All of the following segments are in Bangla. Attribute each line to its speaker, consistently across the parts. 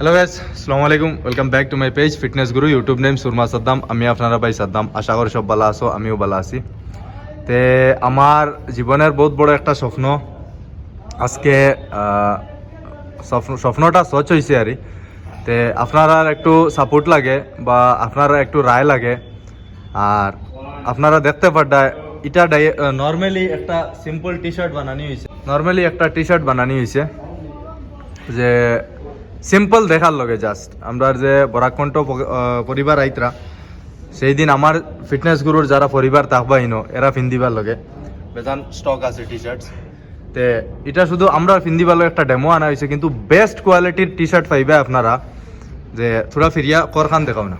Speaker 1: হ্যালো গাইস আসসালামু আলাইকুম welcome back to my page fitness guru YouTube name Surma Saddam আমি আপনারা ভাই সাদ্দাম আশা করি সব ভালো আছো আমিও ভালো আছি তে আমার জীবনের বহুত বড় একটা স্বপ্ন আজকে স্বপ্ন স্বপ্নটা সচ হয়েছে আর তে আপনারা একটু সাপোর্ট লাগে বা আপনারা একটু রায় লাগে আর আপনারা দেখতে পাড্ডায় এটা নর্মালি একটা সিম্পল টি শার্ট বানানি হয়েছে নর্মালি একটা টি শার্ট বানানি হয়েছে যে সিম্পল দেখার লগে জাস্ট আমরা যে বরাকণ্ঠ পরিবার আইতরা সেই দিন আমার ফিটনেস গুরুর যারা পরিবার থাকবা ইনো এরা ফিন্দিবার লগে। বেজান স্টক আছে টি শার্টস তে এটা শুধু আমরা ফিন্দিবার লগে একটা ডেমো আনা হয়েছে কিন্তু বেস্ট কোয়ালিটির টি শার্ট পাইবে আপনারা, যে থোড়া ফিরিয়া করখান দেখাও না।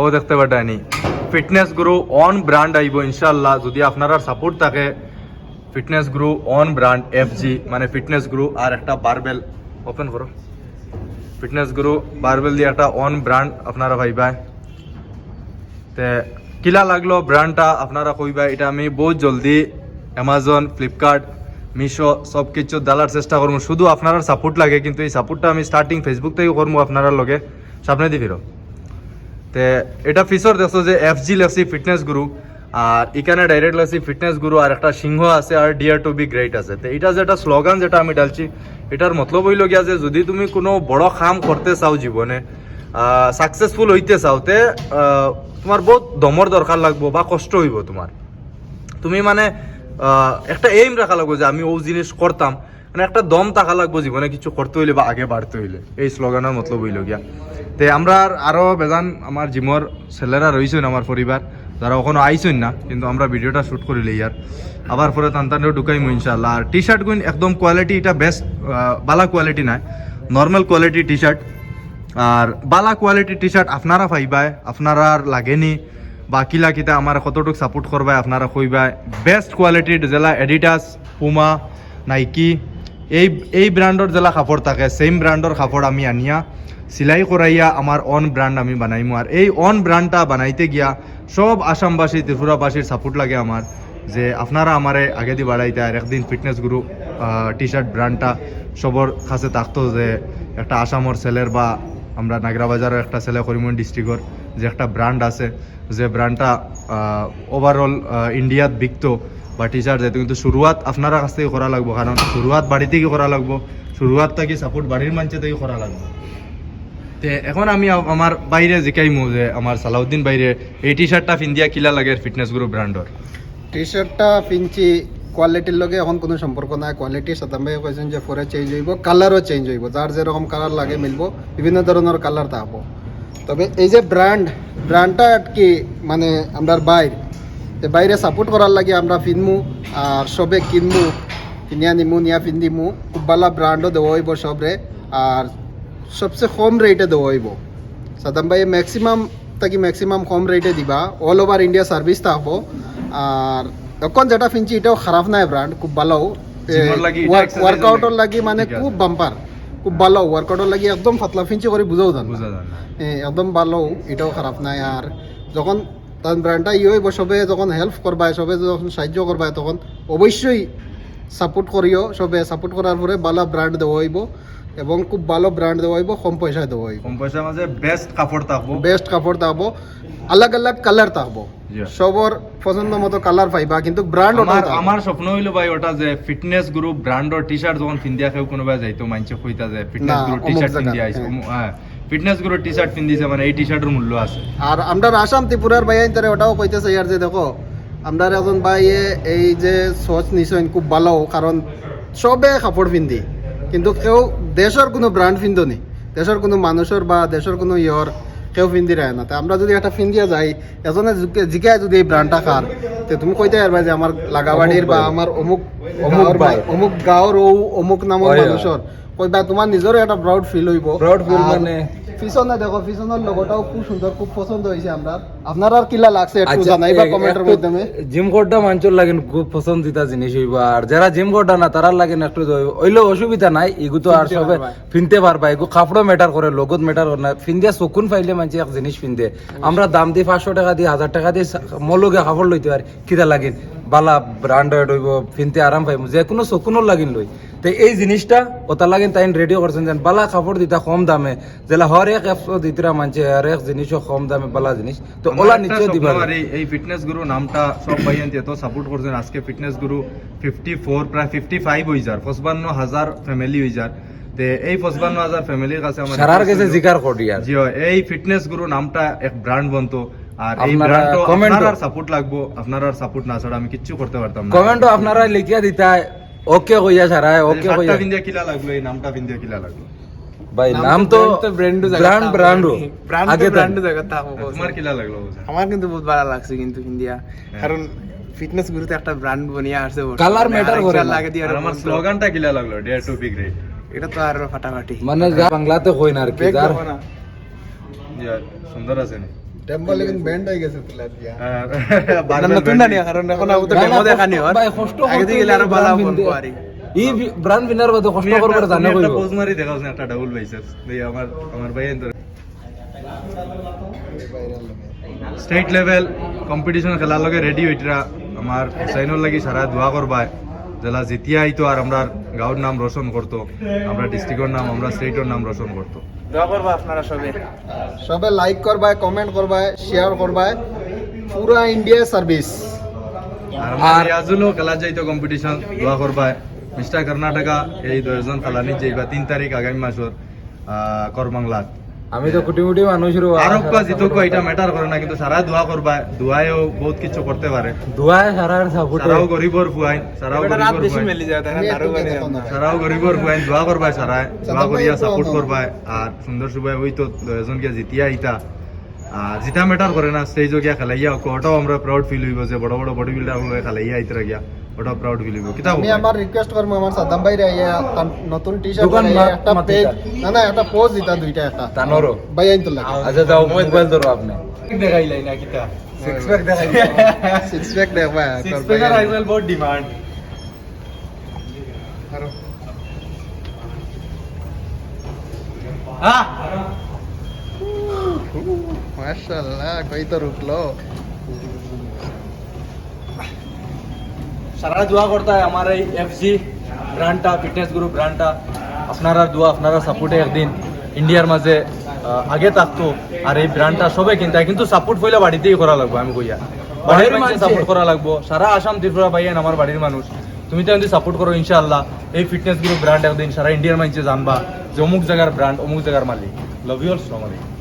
Speaker 1: ও দেখতে পাটানি ফিটনেস গুরু অন ব্র্যান্ড আইব ইনশাল্লাহ যদি আপনার সাপোর্ট থাকে fitness guru on brand F G মানে ফিটনেস গুরু আর একটা বারবেল ওপেন করো। ফিটনেস গুরু বারবেল দিয়ে একটা অন ব্র্যান্ড আপনারা ভাইবাই তে কিলা লাগল ব্র্যান্ডটা আপনারা কইবা, এটা আমি বহুত জলদি অ্যামাজন ফ্লিপকার্ট মিশো সব কিছু দেওয়ার চেষ্টা করব। শুধু আপনারা সাপোর্ট লাগে, কিন্তু এই সাপোর্টটা আমি স্টার্টিং ফেসবুক থেকে করব আপনারা লগে। সামনে দি ফিরো। তে এটা ফিসর দেখছ যে এফ জি লেখছি ফিটনেস গুরু আর এখানে ডাইরেক্ট লেখছি ফিটনেস গুরু আর একটা সিংহ আছে আর ডিয়ার টু বি গ্রেট আছে। তো এটা যেটা স্লোগান যেটা আমি ডালছি, এটার মতলব হইল গিয়া যে যদি তুমি কোনো বড় কাম করতে চাও জীবনে সাকসেসফুল হইতে চাও, তে তোমার বহুত দমর দরকার লাগবো বা কষ্ট হইব তোমার তুমি মানে একটা এইম রাখা লাগবো যে আমি ও জিনিস করতাম মানে একটা দম থাকা লাগবো জীবনে কিছু করতে হইলে বা আগে বাড়তে হইলে। এই স্লোগানের মতলব হইল গিয়া। তে আমরা আর আরও বেজান আমার জিমর ছেলেরা রয়েছেন আমার পরিবার যারা ওখানে আইসেন না, কিন্তু আমরা ভিডিওটা শুট করিলে ইয়ার আবার পরে তান্তানেও ঢুকাইমু ইনশাল্লাহ আর টি শার্ট গুণ একদম কোয়ালিটি এটা বেস্ট বালা কোয়ালিটি নাই। নর্মাল কোয়ালিটি টি শার্ট আর বালা কোয়ালিটি টি শার্ট আপনারা পাইবাই, আপনারা আর লাগেনি। বা কিলা কিতা আমার কতটুক সাপোর্ট করবাই আপনারা কইবাই। বেস্ট কোয়ালিটির জেলা এডিটাস পুমা নাইকি এই এই ব্র্যান্ডর জেলা কাপড় থাকে সেম ব্র্যান্ডর কাপড় আমি আনিয়া সিলাই করাইয়া আমার অন ব্র্যান্ড আমি বানাইমু। আর এই অন ব্র্যান্ডটা বানাইতে গিয়া সব আসামবাসী ত্রিপুরাবাসীর সাপোর্ট লাগে আমার যে আপনারা আমারে আগে দিয়ে বাড়াইতে, আর একদিন ফিটনেস গুরু টি শার্ট ব্র্যান্ডটা সবর কাছে থাকতো যে একটা আসামর ছেলের বা আমরা নাগরা বাজারের একটা ছেলে করিমগঞ্জ ডিস্ট্রিক্টর যে একটা ব্র্যান্ড আছে, যে ব্র্যান্ডটা ওভারঅল ইন্ডিয়াত বিকতো। বা টি শার্ট যেহেতু কিন্তু শুরুয়াত আপনারা কাছ থেকে করা লাগবো কারণ শুরুয়াত বাড়ি থেকে করা লাগবো? শুরুয়াত থেকে সাপোর্ট বাড়ির মানুষের থেকে করা লাগবে? তে এখন আমি আমার বাইরে জিকাইমু যে আমার সালাউদ্দিন বাইরে এই টি শার্টটা ফিন্দিয়া কিলা লাগে ফিটনেস গ্রুপ ব্র্যান্ডর
Speaker 2: টি শার্টটা পিনছি কোয়ালিটির লগে এখন কোনো সম্পর্ক নাই। কোয়ালিটি সাদাম ভাই কইছেন যে পরে চেঞ্জ হইব কালারও চেঞ্জ হইব যার যেরকম কালার লাগে মিলবো, বিভিন্ন ধরনের কালার থাকব তবে এই যে ব্র্যান্ড ব্র্যান্ডটা কি মানে আমরা বাইর বাইরে সাপোর্ট করার লাগে আমরা কিনমু আর সবে কিনমু কিনিয়া নিমু নিয়া পিন্দিমু খুব ভালো ব্র্যান্ডও দেওয়া হইব সবরে আর সবচেয়ে কম রেটে দেওয়া হইব। সাদাম ভাই ম্যাক্সিমাম তাকি ম্যাক্সিমাম কম রেটে দিবা অল ওভার ইন্ডিয়া সার্ভিস থাকব আর এখন যেটা ফিনছি এটাও খারাপ নাই ব্র্যান্ড খুব ভালো ওয়ার্কআউটের।
Speaker 1: লাগি
Speaker 2: মানে খুব বাম্পার খুব ভালো ওয়ার্কআউটের লাগি একদম পাতলা ফিনছি করে বুঝাও
Speaker 1: বুঝা যায়
Speaker 2: একদম ভালো এটাও খারাপ নাই আর যখন তার ব্র্যান্ডটা ইয়ে হইব সবে যখন হেল্প করবা সবে যখন সাহায্য করবা তখন অবশ্যই সাপোর্ট করিও সবে সাপোর্ট করার পরে ভালো ব্র্যান্ড দেওয়া হইব এবং খুব ভালো ব্র্যান্ড দেওয়া হইব কম পয়সায় দেওয়া হইব
Speaker 1: কম পয়সার মাঝে বেস্ট কাপড় থাকব
Speaker 2: বেস্ট কাপড় থাকব আলাগ আলাগ কালার থাকব. সবর পছন্দ মতো কালার পাইবা কিন্তু ব্র্যান্ড
Speaker 1: আমার আমার স্বপ্ন হইল ভাই ওটা যে ফিটনেস গ্রুপ ব্র্যান্ডর টি শার্ট যখন ফিন্দিয়া কেউ কোনোবা যাইতো মানছে কইতা যে ফিটনেস
Speaker 2: না,
Speaker 1: গ্রুপ টি শার্ট
Speaker 2: জায়গা,
Speaker 1: ফিন্দিয়া আইছে।
Speaker 2: হ্যাঁ।
Speaker 1: ফিটনেস গ্রুপ টি শার্ট ফিন্দিছে মানে এই টি শার্টের মূল্য আছে।
Speaker 2: আর আমরা আসাম ত্রিপুরার ভাই তারে ওটাও কইতেছে ইয়ার যে দেখো আমরা একজন ভাইয়ে এই যে সচ নিছেন খুব ভালো কারণ সবে কাপড় পিন্ধি। কিন্তু কেউ দেশের কোনো ব্র্যান্ড পিন্ধনি। দেশের কোনো মানুষের বা দেশের কোনো ইয়র কেউ ফিন্দি রায় না তা আমরা যদি একটা পিন্ধিয়া যাই এজনে জিকে- জিকায় যদি এই ব্রান্ডটা খার তে তুমি কইতে পারবা যে আমার লাগাবাড়ির বা আমার অমুক
Speaker 3: অমুক।
Speaker 2: অমুক গাঁওর ও অমুক
Speaker 3: হয়।
Speaker 2: মানুষের কইবা তোমার নিজেরও একটা প্রাউড ফিল হইব।
Speaker 3: Feel
Speaker 2: আর
Speaker 3: মানে-
Speaker 2: পিছনে দেখো পিছনের লোগোটাও খুব সুন্দর খুব পছন্দ হয়েছে আমরা আপনার আর কিলা লাগছে একটু
Speaker 3: আচ্ছা,
Speaker 2: জানাইবা কমেন্টের মাধ্যমে?
Speaker 3: জিম করটা মানুষের লাগেন খুব পছন্দিতা জিনিস হইব। আর যারা জিম করটা না তারার লাগেন একটু ওইলে অসুবিধা নাই এগু তো আর সবে ফিনতে পারবা এগু কাপড়ও ম্যাটার করে লগত ম্যাটার করে না। ফিনদিয়া চকুন পাইলে মানুষ এক জিনিস ফিনতে আমরা দাম দিয়ে পাঁচশো টাকা দিয়ে হাজার টাকা দিয়ে মলগে কাপড় লইতে পারি কিতা লাগিন? বালা ব্রান্ডেড হইব ফিনতে আরাম পাইব যে কোনো চকুনও লাগিন লই তো এই জিনিসটা ওটা লাগে তাই রেডি করছেন যেন বালা কাপড় দিতা কম দামে। যেলা হর এক এপসো দিতরা মানছে আর এক জিনিসও কম দামে বালা জিনিস। তো ওলা নিচে দিবা
Speaker 1: এই- ফিটনেস গুরু নামটা সব ভাইয়ান এত সাপোর্ট করছেন। আজকে ফিটনেস গুরু ফিফটি ফোর প্রায় ফিফটি ফাইভ হয়ে যার পঁচপান্ন হাজার ফ্যামিলি হয়ে যার। তে এই পঁচপান্ন হাজার ফ্যামিলির কাছে আমার
Speaker 3: সারার কাছে জিকার করি আর।
Speaker 1: জি এই ফিটনেস গুরু নামটা এক ব্র্যান্ড বনতো। আর এই
Speaker 3: আপনারা
Speaker 1: ব্র্যান্ড
Speaker 3: comment
Speaker 1: আপনার সাপোর্ট লাগবো আপনার সাপোর্ট না ছাড়া আমি কিচ্ছু করতে পারতাম না।
Speaker 3: কমেন্টও আপনারা লিখিয়া দিতা ওকে কইয়া সারা ওকে কইয়া
Speaker 1: পিন্দিয়া কিলা লাগল এই নামটা পিন্দিয়া কিলা লাগল
Speaker 3: ভাই
Speaker 2: নাম তো
Speaker 3: ব্র্যান্ড ব্র্যান্ড
Speaker 4: ব্র্যান্ড
Speaker 3: আগে
Speaker 4: ব্র্যান্ড জায়গা তা
Speaker 1: তোমার কিলা লাগল
Speaker 4: আমার কিন্তু বহুত ভালো লাগছে কিন্তু ইন্ডিয়া
Speaker 1: হ্যাঁ।
Speaker 4: কারণ ফিটনেস গুরুতে একটা ব্র্যান্ড বনিয়ে আসছে
Speaker 3: matter
Speaker 4: আর
Speaker 3: করে না।
Speaker 4: লাগে দিয়ে
Speaker 1: আমার স্লোগানটা কিলা লাগল ডেয়ার টু বি গ্রেট
Speaker 4: এটা তো আর ফাটাফাটি
Speaker 3: মানে যা বাংলাতে কই না আর কি যার
Speaker 1: সুন্দর আছে নি
Speaker 2: টেম্পল লেকিন ব্যান্ড হয়ে গেছে তুলা দিয়া
Speaker 1: আর
Speaker 4: নতুন না নিয়া, কারণ এখন আবু তো
Speaker 3: না,
Speaker 4: দেখা নি।
Speaker 3: ভাই, কষ্ট
Speaker 4: আগে
Speaker 3: করতে
Speaker 4: দিয়ে গেলে
Speaker 3: আরও
Speaker 4: ভালো
Speaker 3: brand
Speaker 4: বলব
Speaker 3: এই ব্র্যান্ড বিনার বাদে কষ্ট করবে জানে কইব
Speaker 1: পোজ মারি দেখাও না একটা ডাবল বাইসেপস দেই আমার আমার ভাই এন্ড স্টেট লেভেল কম্পিটিশন খেলার লগে রেডি হইতরা আমার সাইনর লাগি সারা দোয়া করবায় জেলা জিতিয়া আইতো আর আমরা গাঁওর নাম রোশন করতো আমরা ডিস্ট্রিক্টের নাম আমরা স্টেটের নাম রোশন করতো
Speaker 4: দোয়া করব আপনারা সবে।
Speaker 2: সবে লাইক করবায় কমেন্ট করবায় শেয়ার করবায় পুরা ইন্ডিয়া সার্ভিস
Speaker 1: আর আজুলো খেলা যাইতো কম্পিটিশন দোয়া করবায় মিস্টার কর্ণাটকা এই দুজন খেলানি যাইবা তিন তারিখ আগামী মাসের করবাংলাত
Speaker 3: আমি তো কোটি কোটি মানুষ রো
Speaker 1: আর কা জিতক এটা ম্যাটার করে না কিন্তু সারা দোয়া করবা দোয়ায়ও বহুত কিছু করতে পারে
Speaker 3: দুয়ায় সারার সাপোর্ট
Speaker 1: সারাও গরিবর ফুয়াইন সারাও গরিবর
Speaker 4: বেশি মেলি যায় তাই না।
Speaker 1: সারাও গরিবর ফুয়াইন দোয়া করবা সারায় দোয়া করিয়া সাপোর্ট করবা আর সুন্দর সুবাই ওই তো দুজনকে জিতিয়া আইতা আর জিতা ম্যাটার করে না স্টেজ গিয়া খেলাইয়া ওটাও আমরা প্রাউড ফিল হইব যে বড় বড় বডি বিল্ডার খেলাইয়া আইতরা গিয়া ওটাও প্রাউড ফিল হইব কিতা
Speaker 2: আমি আমার রিকোয়েস্ট করব আমার সাদ্দাম ভাই রে তার নতুন টি শার্ট
Speaker 3: দোকান মা-
Speaker 2: একটা
Speaker 3: মাতি
Speaker 2: পেজ
Speaker 3: তা।
Speaker 2: না না একটা পোজ দিতা দুইটা একটা
Speaker 3: তানোরও
Speaker 2: ভাই আইন তোলা
Speaker 3: আচ্ছা যাও মোবাইল ধরো আপনি
Speaker 1: দেখাইলাই না কিতা
Speaker 3: সিক্স প্যাক দেখাই
Speaker 2: সিক্স প্যাক দেখবা
Speaker 1: সিক্স
Speaker 2: তোর
Speaker 1: পেগার
Speaker 2: ভাই।
Speaker 1: আইজল বহুত ডিমান্ড হ্যাঁ
Speaker 2: মাশাআল্লাহ কই তো রুকলো
Speaker 1: সারা দোয়া করতে হয় আমার এই এফজি ব্র্যান্ডটা ফিটনেস গ্রুপ ব্র্যান্ডটা আপনারা দোয়া আপনারা সাপোর্টে একদিন ইন্ডিয়ার মাঝে আগে থাকতো আর এই ব্র্যান্ডটা সবে কিনতে হয়। কিন্তু সাপোর্ট হইলে বাড়িতেই করা লাগবে আমি কইয়া। বাড়ির মানুষ সাপোর্ট করা লাগবো। সারা আসাম ত্রিপুরা ভাইয়ান আমার বাড়ির মানুষ। তুমি তো যদি সাপোর্ট করো ইনশাআল্লাহ। এই ফিটনেস গ্রুপ ব্র্যান্ড একদিন সারা ইন্ডিয়ার মানুষে জানবা যে অমুক জায়গার ব্র্যান্ড অমুক জায়গার মালিক। লাভ ইউ অল সালাম আলাইকুম।